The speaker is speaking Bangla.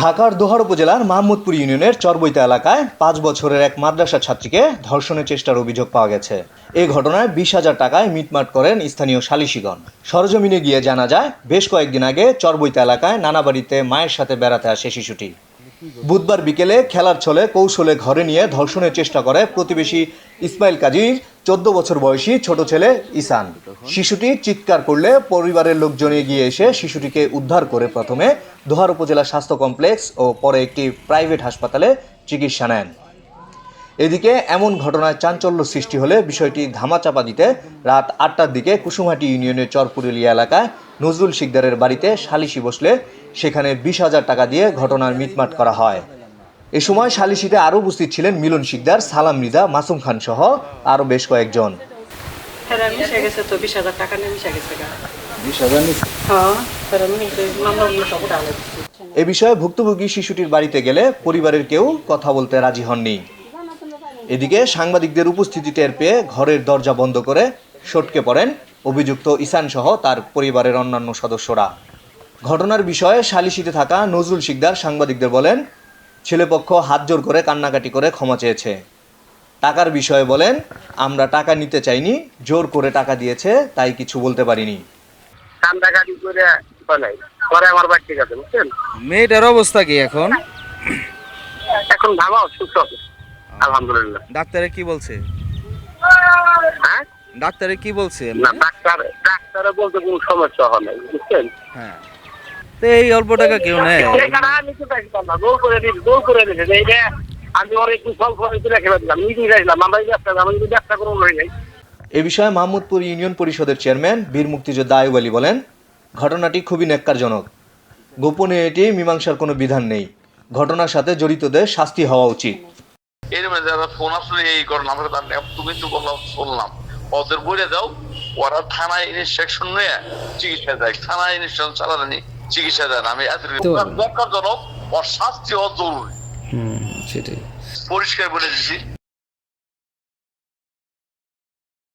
ঢাকার দোহার উপজেলার মাহমুদপুর ইউনিয়নের চরবৈতা এলাকায় পাঁচ বছরের এক মাদ্রাসা ছাত্রীকে ধর্ষণের চেষ্টার অভিযোগ পাওয়া গেছে। এই ঘটনায় বিশ হাজার টাকায় মিটমাট করেন স্থানীয় সালিশিগণ। সরজমিনে গিয়ে জানা যায়, বেশ কয়েকদিন আগে চরবৈতা এলাকায় নানা বাড়িতে মায়ের সাথে বেড়াতে আসে শিশুটি। বুধবার বিকেলে খেলার ছলে কৌশলে ঘরে নিয়ে ধর্ষণের চেষ্টা করে প্রতিবেশী ইসমাইল কাজীর চোদ্দ বছর বয়সী ছোট ছেলে ইসান। শিশুটি চিৎকার করলে পরিবারের লোকজন এগিয়ে এসে শিশুটিকে উদ্ধার করে প্রথমে দোহার উপজেলা স্বাস্থ্য কমপ্লেক্স ও পরে একটি প্রাইভেট হাসপাতালে চিকিৎসা নেন। এদিকে এমন ঘটনায় চাঞ্চল্য সৃষ্টি হলে বিষয়টি ধামাচাপা দিতে রাত আটটার দিকে কুসুমহাটি ইউনিয়নের চরপুরুলিয়া এলাকায় নজরুল শিকদারের বাড়িতে সালিশি বসলে সেখানে বিশ হাজার টাকা দিয়ে ঘটনার মিটমাট করা হয়। এ সময় সালিশিতে আরও উপস্থিত ছিলেন মিলন শিকদার সালাম রিদা মাসুম খান সহ আরও বেশ কয়েকজন। তারা মিশে গেছে তো বিশ হাজার টাকা নিয়ে মিশে গেছে এ বিষয়ে ভুক্তভোগী শিশুটির বাড়িতে গেলে পরিবারের কেউ কথা বলতে রাজি হননি। এদিকে সাংবাদিকদের উপস্থিতি টের পেয়ে ঘরের দরজা বন্ধ করে সটকে পড়েন অভিযুক্ত ইসান সহ তার পরিবারের অন্যান্য সদস্যরা। ঘটনার বিষয়ে সালিশিতে থাকা নজরুল শিকদার সাংবাদিকদের বলেন, ছেলেপক্ষ হাত জোর করে কান্নাকাটি করে ক্ষমা চেয়েছে। টাকার বিষয়ে বলেন, আমরা টাকা নিতে চাইনি, জোর করে টাকা দিয়েছে, তাই কিছু বলতে পারিনি। কান্দাকাটি করে বলে পরে আমার বাড়ি ঠিক আছে বুঝছেন? মেয়েটার অবস্থা কি এখন? এখন ভালো সুস্থ আলহামদুলিল্লাহ। ডাক্তারে কি বলছে? হ্যাঁ? ডাক্তারে কি বলছে? না ডাক্তার ডাক্তারে বলতে কোনো সমস্যা হয় নাই বুঝছেন? হ্যাঁ। তো এই অল্প টাকা কেউ নেয়? আমি তো দেখতাম না করে এই আমি ওর একটু স্বল্প একটু রেখে দিলাম নিজেই রাখলাম আমরা ব্যবসা আমি যদি ব্যবসা করব যাই এ বিষয়ে মাহমুদপুর ইউনিয়ন পরিষদের চেয়ারম্যান বীর মুক্তিযোদ্ধা আয়ুব আলী বলেন ঘটনাটি খুবই ন্যাক্কারজনক। গোপনে এটি মীমাংসার কোনো বিধান নেই। ঘটনার সাথে জড়িতদের শাস্তি হওয়া উচিত। এর মধ্যে যারা ফোন আসলে এই করলাম আমরা তুমি তো বললাম শুনলাম। ওদের বলে দাও ওরা থানায় ইনস্ট্রাকশন নিয়ে চিকিৎসা দেয়। থানায় ইনস্ট্রাকশন চালানি চিকিৎসা দেন আমি এত দরকারজনক ওর শাস্তি হওয়া জরুরি। সেটাই। পরিষ্কার বলে দিচ্ছি